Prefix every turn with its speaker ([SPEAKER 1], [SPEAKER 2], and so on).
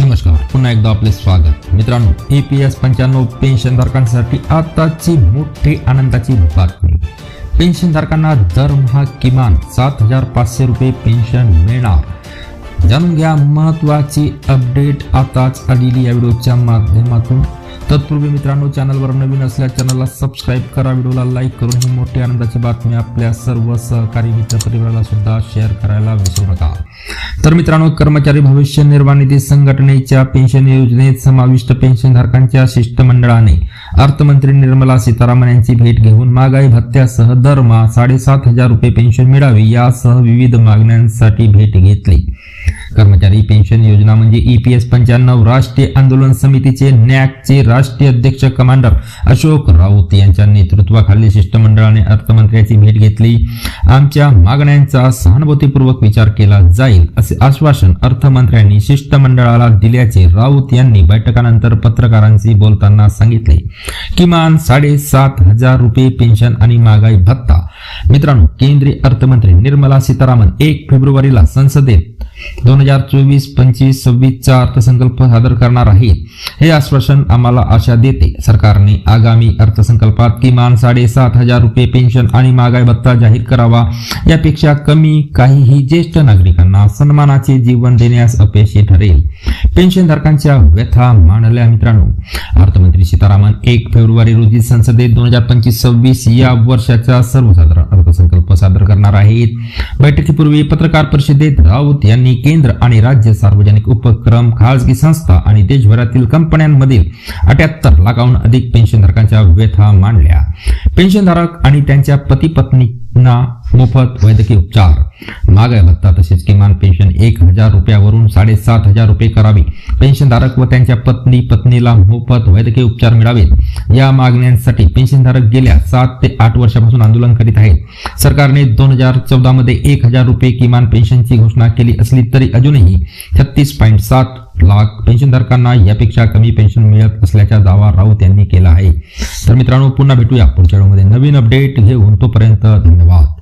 [SPEAKER 1] नमस्कार पुन्हा एकदा आपले स्वागत. मित्रांनो ए पी एस पंच्याण्णव पेन्शनधारकांसाठी आताची मोठी आनंदाची बातमी. पेन्शनधारकांना दरमहा किमान सात हजार पाचशे रुपये पेन्शन मिळणार. जाणून घ्या महत्वाची अपडेट आताच आलेली या व्हिडिओच्या माध्यमातून. तत्पूर्वी मित्रांनो चॅनलवर नवीन असल्यास चॅनलला सबस्क्राईब करा व्हिडिओला लाईक करून ही मोठी आनंदाची बातमी आपल्या सर्व सहकारी मित्रपरिवाराला सुद्धा शेअर करायला विसरू नका. तर मित्रांनो कर्मचारी भविष्य निर्वाह निधी संघटनेच्या पेन्शन योजनेत समाविष्ट पेन्शनधारकांच्या शिष्टमंडळाने अर्थमंत्री निर्मला सीतारामन यांची भेट घेऊन महागाई भत्त्यासह दरमहा साडेसात हजार रुपये पेन्शन मिळावी यासह विविध मागण्यांसाठी भेट घेतली. कर्मचारी पेन्शन योजना म्हणजे ईपीएस पंच्याण्णव राष्ट्रीय आंदोलन समितीचे नॅकचे राष्ट्रीय अध्यक्ष कमांडर अशोक राऊत यांच्या नेतृत्वाखाली शिष्टमंडळाने अर्थमंत्र्याची भेट घेतली. आमच्या मागण्यांचा सहानुभूतीपूर्वक विचार केला जाईल असे आश्वासन अर्थमंत्र्यांनी शिष्टमंडळाला दिल्याचे राऊत यांनी बैठकानंतर पत्रकारांशी बोलताना सांगितले. किमान साडेसात हजार रुपये पेन्शन आणि महागाई भत्ता. मित्रांनो केंद्रीय अर्थमंत्री निर्मला सीतारामन एक फेब्रुवारीला संसदेत दोन हजार चोवीस पंचवीस सव्वीसचा अर्थसंकल्प सादर करणार आहे. हे आश्वासन आम्हाला आशा देते. सरकारने आगामी अर्थसंकल्पात किमान साडेसात हजार रुपये पेन्शन आणि महागाई भत्ता जाहीर करावा. यापेक्षा कमी काहीही ज्येष्ठ नागरिकांना सन्मानाचे जीवन देण्यास अपयशी ठरेल. पेन्शनधारकांच्या व्यथा मांडल्या मित्रांनो. अर्थमंत्री सीतारामन एक फेब्रुवारी रोजी संसदेत दोन हजार पंचवीस सव्वीस या वर्षाचा सर्वसाधारण अर्थसंकल्प सादर करणार आहेत. बैठकीपूर्वी पत्रकार परिषदेत राऊत यांनी केंद्र आणि राज्य सार्वजनिक उपक्रम खासगी संस्था आणि देशभरातील कंपन्यांमधील अठ्याहत्तर लाखाहून अधिक पेन्शनधारकांच्या व्यथा मांडल्या. पेन्शनधारक आणि त्यांच्या पती पत्नींना मोफत वैद्यकीय उपचार. महागाई भत्ता तसेच किमान पेन्शन एक हजार रुपयावरून साडेसात हजार रुपये करावी. पेन्शनधारक व त्यांच्या पत्नी पत्नीला मोफत वैद्यकीय उपचार मिळावेत. या मागण्यांसाठी पेन्शनधारक गेल्या सात ते आठ वर्षापासून आंदोलन करीत आहेत. सरकारने दोन हजार चौदा मध्ये एक हजार रुपये किमान पेन्शनची घोषणा केली असली तरी अजूनही छत्तीस पॉईंट सात लाख पेन्शनधारकांना यापेक्षा कमी पेन्शन मिळत असल्याचा दावा राऊत यांनी केला आहे. तर मित्रांनो पुन्हा भेटूया पुढच्या व्हिडिओमध्ये. नवीन अपडेट घेऊन तोपर्यंत धन्यवाद.